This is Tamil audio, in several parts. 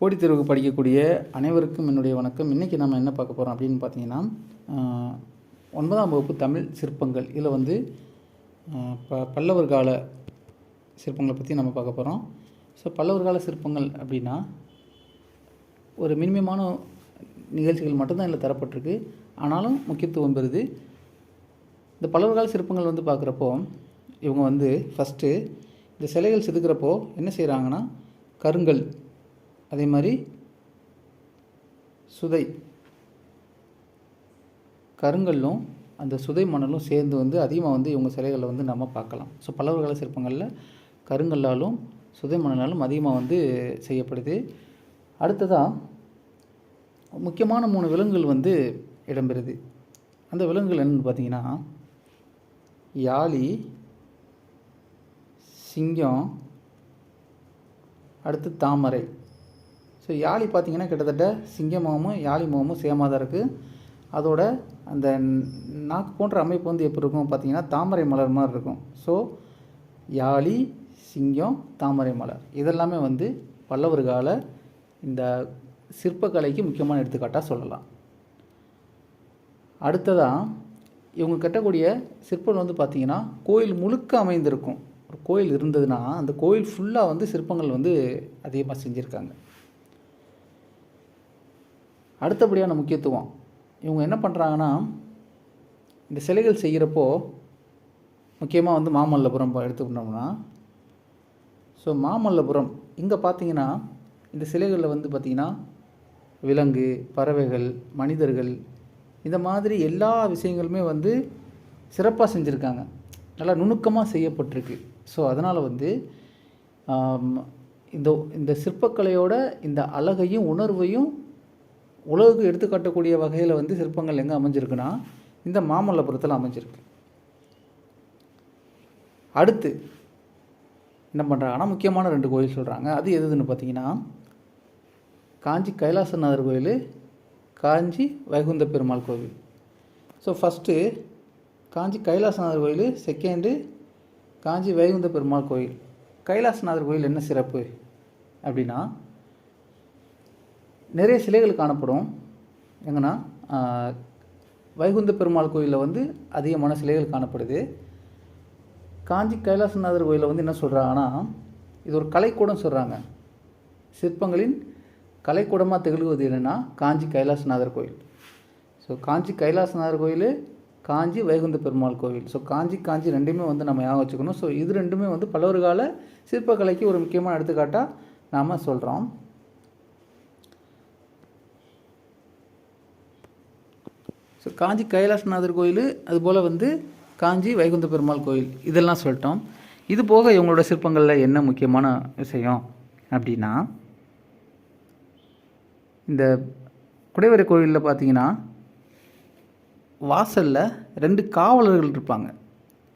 போட்டித் தேர்வுக்கு படிக்கக்கூடிய அனைவருக்கும் என்னுடைய வணக்கம். இன்றைக்கி நம்ம என்ன பார்க்க போகிறோம் அப்படின்னு பார்த்தீங்கன்னா ஒன்பதாம் வகுப்பு தமிழ் சிற்பங்கள். இதில் வந்து ப பல்லவர் கால சிற்பங்களை பற்றி நம்ம பார்க்க போகிறோம் ஸோ பல்லவர் கால சிற்பங்கள் அப்படின்னா ஒரு மினிமமான நிகழ்ச்சிகள் மட்டும்தான் இதில் தரப்பட்டிருக்கு. ஆனாலும் முக்கியத்துவம் பெறுது. இந்த பல்லவர் கால சிற்பங்கள் வந்து பார்க்குறப்போ இவங்க வந்து ஃபஸ்ட்டு இந்த சிலைகள் செதுக்கிறப்போ என்ன செய்கிறாங்கன்னா கருங்கல் அதே மாதிரி சுதை. கருங்கல்லும் அந்த சுதை மணலும் சேர்ந்து வந்து அதிகமாக வந்து இவங்க சிலைகளை வந்து நம்ம பார்க்கலாம். ஸோ பல்லவர் கால சிற்பங்களில் கருங்கல்லாலும் சுதை மணலாலும் அதிகமாக வந்து செய்யப்படுது. அடுத்ததாக முக்கியமான மூணு விலங்குகள் வந்து இடம்பெறுது. அந்த விலங்குகள் என்னன்னு பார்த்தீங்கன்னா யாழி சிங்கம் அடுத்து தாமரை. ஸோ யாழி பார்த்திங்கன்னா கிட்டத்தட்ட சிங்க முகமும் யாழி முகமும் சேமாக தான் இருக்குது அதோட அந்த நாக்கு போன்ற அமைப்பு வந்து எப்படி இருக்கும் பார்த்திங்கன்னா தாமரை மலர் மாதிரி இருக்கும். ஸோ யாழி சிங்கம் தாமரை மலர். இதெல்லாமே வந்து பல்லவர் கால இந்த சிற்பக்கலைக்கு முக்கியமான எடுத்துக்காட்டாக சொல்லலாம். அடுத்ததாக இவங்க கட்டக்கூடிய சிற்பங்கள் வந்து பார்த்திங்கன்னா கோயில் முழுக்க அமைந்திருக்கும். ஒரு கோயில் இருந்ததுன்னா அந்த கோயில் ஃபுல்லாக வந்து சிற்பங்கள் வந்து அதிகமாக செஞ்சுருக்காங்க. அடுத்தபடியான முக்கியத்துவம். இவங்க என்ன பண்ணுறாங்கன்னா இந்த சிலைகள் செய்கிறப்போ முக்கியமாக வந்து மாமல்லபுரம் எடுத்துக்கிட்டோம்னா ஸோ மாமல்லபுரம் இங்கே பார்த்தீங்கன்னா இந்த சிலைகளில் வந்து பார்த்திங்கன்னா விலங்கு பறவைகள் மனிதர்கள் இந்த மாதிரி எல்லா விஷயங்களுமே வந்து சிறப்பாக செஞ்சுருக்காங்க. நல்லா நுணுக்கமாக செய்யப்பட்டிருக்கு. ஸோ அதனால் வந்து இந்த இந்த சிற்பக்கலையோட இந்த அழகையும் உணர்வையும் உலகுக்கு எடுத்துக்காட்டக்கூடிய வகையில் வந்து சிற்பங்கள் எங்கே அமைஞ்சிருக்குன்னா இந்த மாமல்லபுரத்தில் அமைஞ்சிருக்கு. அடுத்து என்ன பண்ணுறாங்கன்னா முக்கியமான ரெண்டு கோயில் சொல்கிறாங்க அது எதுன்னு பார்த்தீங்கன்னா காஞ்சி கைலாசநாதர் கோயில் காஞ்சி வைகுந்த பெருமாள் கோவில். ஸோ ஃபஸ்ட்டு காஞ்சி கைலாசநாதர் கோயில் செகண்டு காஞ்சி வைகுந்த பெருமாள் கோயில். கைலாசநாதர் கோயில் என்ன சிறப்பு? அப்படின்னா நிறைய சிலைகள் காணப்படும். எங்கன்னா வைகுந்த பெருமாள் கோயிலில் வந்து அதிகமான சிலைகள் காணப்படுது. காஞ்சி கைலாசநாதர் கோயிலில் வந்து என்ன சொல்கிறாங்கன்னா இது ஒரு கலைக்கூடம் சொல்கிறாங்க சிற்பங்களின் கலைக்கூடமாக திகழ்வது என்னென்னா காஞ்சி கைலாசநாதர் கோயில். ஸோ காஞ்சி கைலாசநாதர் கோயில் காஞ்சி வைகுந்த பெருமாள் கோவில் ஸோ காஞ்சி காஞ்சி ரெண்டுமே வந்து நம்ம ஞாபகம் வச்சுக்கணும். ஸோ இது ரெண்டுமே வந்து பல்லவர் கால சிற்பக்கலைக்கு ஒரு முக்கியமான எடுத்துக்காட்டாக நாம் சொல்கிறோம் ஸோ காஞ்சி கைலாசநாதர் கோயில் அதுபோல் வந்து காஞ்சி வைகுந்த பெருமாள் கோயில். இதெல்லாம் சொல்லிட்டோம். இது போக இவங்களோட சிற்பங்களில் என்ன முக்கியமான விஷயம் அப்படின்னா இந்த குடைவரை கோயிலில் பார்த்தீங்கன்னா வாசலில் ரெண்டு காவலர்கள் இருப்பாங்க.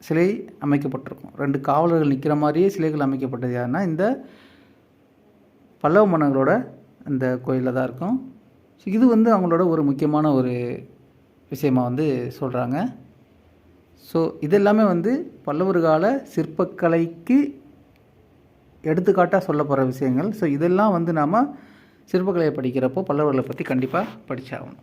சிலை அமைக்கப்பட்டிருக்கும். ரெண்டு காவலர்கள் நிற்கிற மாதிரியே சிலைகள் அமைக்கப்பட்டது யாருன்னா இந்த பல்லவ மன்னர்களோட அந்த கோயிலில் தான் இருக்கும். ஸோ இது வந்து அவங்களோட ஒரு முக்கியமான ஒரு விஷயமாக வந்து சொல்கிறாங்க ஸோ இதெல்லாமே வந்து பல்லவர் கால சிற்பக்கலைக்கு எடுத்துக்காட்டாக சொல்லப்படுற விஷயங்கள். ஸோ இதெல்லாம் வந்து நாம் சிற்பக்கலையை படிக்கிறப்போ பல்லவர்களை பற்றி கண்டிப்பாக படித்தாகணும்